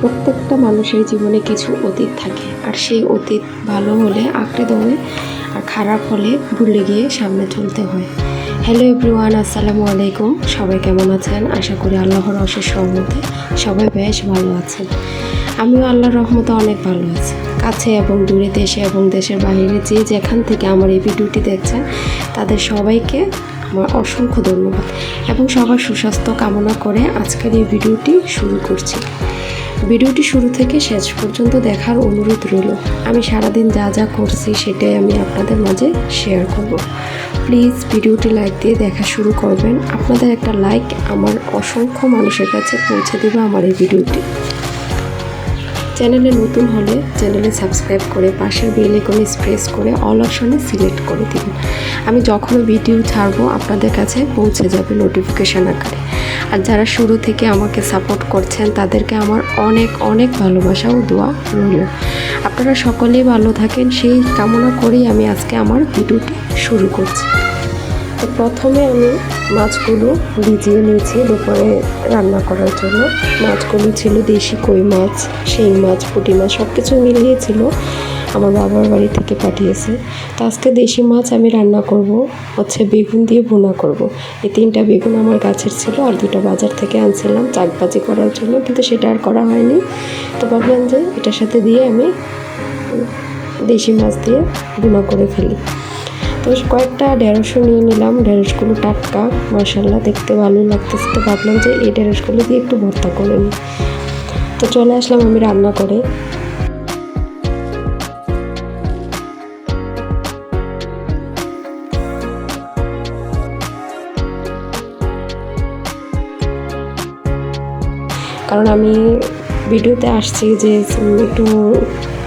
প্রত্যেকটা মানুষের জীবনে কিছু অতীত থাকে। আর সেই অতীত ভালো হলে, আঁকড়ে ধরে, আর খারাপ হলে ভুলে গিয়ে সামনে চলতে হয়। হ্যালো এভরিওয়ান আসসালামু আলাইকুম। সবাই কেমন আছেন? আশা করি আল্লাহর অশেষ সহমতে সবাই বেশ ভালো আছেন। আমিও আল্লাহর রহমতে অনেক ভালো আছি। কাছে এবং দূরে দেশে এবং দেশের বাইরে যে যেখান থেকে আমার এই ভিডিওটি দেখছেন, তাদের সবাইকে আমার অসংখ্য ধন্যবাদ। এবং সবার সুস্বাস্থ্য কামনা করে আজকের এই ভিডিওটি শুরু করছি। ভিডিওটি শুরু থেকে শেষ পর্যন্ত দেখার অনুরোধ রইল। আমি সারাদিন যা যা করছি সেটাই আমি আপনাদের মাঝে শেয়ার করব। প্লিজ ভিডিওটি লাইক দিয়ে দেখা শুরু করবেন। আপনাদের একটা লাইক আমার অসংখ্য মানুষের কাছে পৌঁছে দেবে আমার এই ভিডিওটি। চ্যানেলে নতুন হলে চ্যানেলে সাবস্ক্রাইব করে পাশের বেল আইকনে প্রেস করে অল অপশনে সিলেক্ট করে দিবেন আমি যখনও ভিডিও ছাড়বো, আপনাদের কাছে পৌঁছে যাবে নোটিফিকেশান আকারে। আর যারা শুরু থেকে আমাকে সাপোর্ট করছেন, তাদেরকে আমার অনেক অনেক ভালোবাসা ও দোয়া রইল। আপনারা সকলেই ভালো থাকেন, সেই কামনা করেই আমি আজকে আমার ভিডিওটি শুরু করছি। তো প্রথমে আমি মাছগুলো ভিজিয়ে নিয়েছি দুপুরে রান্না করার জন্য। মাছগুলো ছিল দেশি কই মাছ শিং মাছ, পুঁটি মাছ সব কিছু মিলিয়েছিল আমার বাবার বাড়ি থেকে পাঠিয়েছে। তো আজকে দেশি মাছ আমি রান্না করব, হচ্ছে বেগুন দিয়ে ভুনা করব। এই তিনটা বেগুন আমার গাছের ছিল আর দুটো বাজার থেকে আনছিলাম, চাকবাজি করার জন্য, কিন্তু সেটা আর করা হয়নি। তো ভাবলাম যে এটার সাথে দিয়ে আমি দেশি মাছ দিয়ে ভুনা করে ফেলি। তো কয়েকটা ঢেঁড়সও নিয়ে নিলাম। ঢেঁড়সগুলো টাটকা মার্শাল্লাহ দেখতে ভালো লাগতেছে। তো ভাবলাম যে এই ঢেঁড়সগুলো দিয়ে একটু ভর্তা করে নিই। তো চলে আসলাম আমি রান্না করে। কারণ আমি ভিডিওতে আসছি যে একটু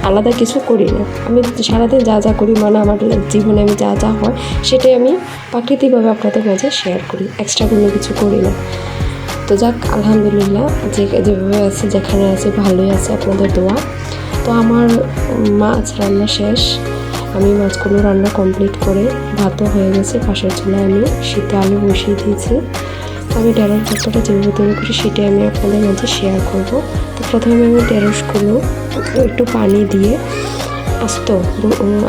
আলাদা কিছু করি না আমি সারাদিন যা যা করি মানে আমার জীবনে আমি যা যা হয়, সেটাই আমি প্রাকৃতিকভাবে আপনাদের মাঝে শেয়ার করি। এক্সট্রা কোনো কিছু করি না। তো যাক, আলহামদুলিল্লাহ, যে যেভাবে আছে, যেখানে আছে, ভালোই আছে আপনাদের দোয়া। তো আমার মাছ রান্না শেষ। আমি মাছগুলো রান্না কমপ্লিট করে ভাতও হয়ে গেছে, পাশের চুলায় আমি শীতে আলু বসিয়ে দিয়েছি। আমি ঢেঁড়স ভর্তাটা যেভাবে তৈরি করি, সেটাই আমি আপনাদের মাঝে শেয়ার করব। তো প্রথমে আমি ঢেঁড়সগুলো একটু পানি দিয়ে আস্ত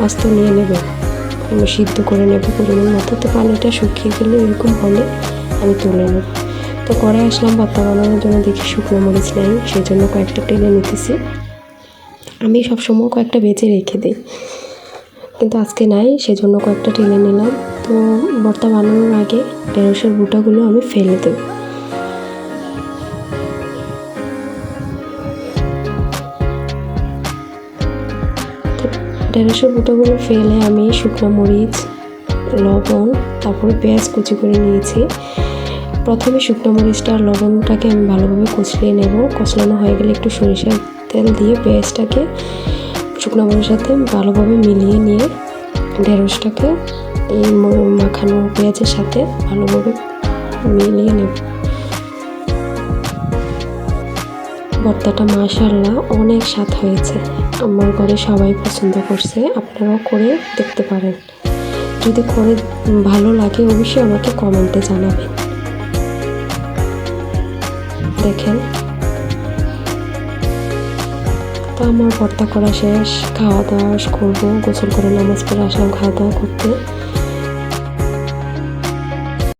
আস্ত নিয়ে নেব। আমি সিদ্ধ করে নেব পরিমাণ মতো। তো পানিটা শুকিয়ে গেলে এরকম হলে আমি তুলে নেব। তো পরে আসলাম, ভর্তা বানানোর জন্য দেখি শুকনো মরিচ নেই, সেই জন্য কয়েকটা টেনে নিতেছি। আমি সবসময় কয়েকটা বেঁচে রেখে দিই। কিন্তু আজকে নাই, সেজন্য কয়েকটা টেনে নিলাম। তো ভর্তা বানানোর আগে ঢেঁড়সের বুটাগুলো আমি ফেলে দেব। ঢেঁড়সের বুটাগুলো ফেলে আমি শুকনো মরিচ, লবণ, তারপরে পেঁয়াজ কুচি করে নিয়েছি। প্রথমে শুকনো মরিচটা আর লবণটাকে আমি ভালোভাবে কচলিয়ে নেব। কচলানো হয়ে গেলে একটু সরিষার তেল দিয়ে পেঁয়াজটাকে শুকনো মরিচের সাথে ভালোভাবে মিলিয়ে নিয়ে ঢেঁড়সটাকে এই মাখানো পেঁয়াজের সাথে ভালোভাবে মিলিয়ে নেব। ভর্তাটা মাশাল্লাহ অনেক স্বাদ হয়েছে। আমার ঘরে সবাই পছন্দ করছে, আপনারাও করে দেখতে পারেন। যদি করে ভালো লাগে অবশ্যই আমাকে কমেন্টে জানাবেন। দেখেন তো আমার ভর্তা করা শেষ, খাওয়া দাওয়া করব, গোসল করে নামাজ পড়ে আসলাম, খাওয়া দাওয়া করতে।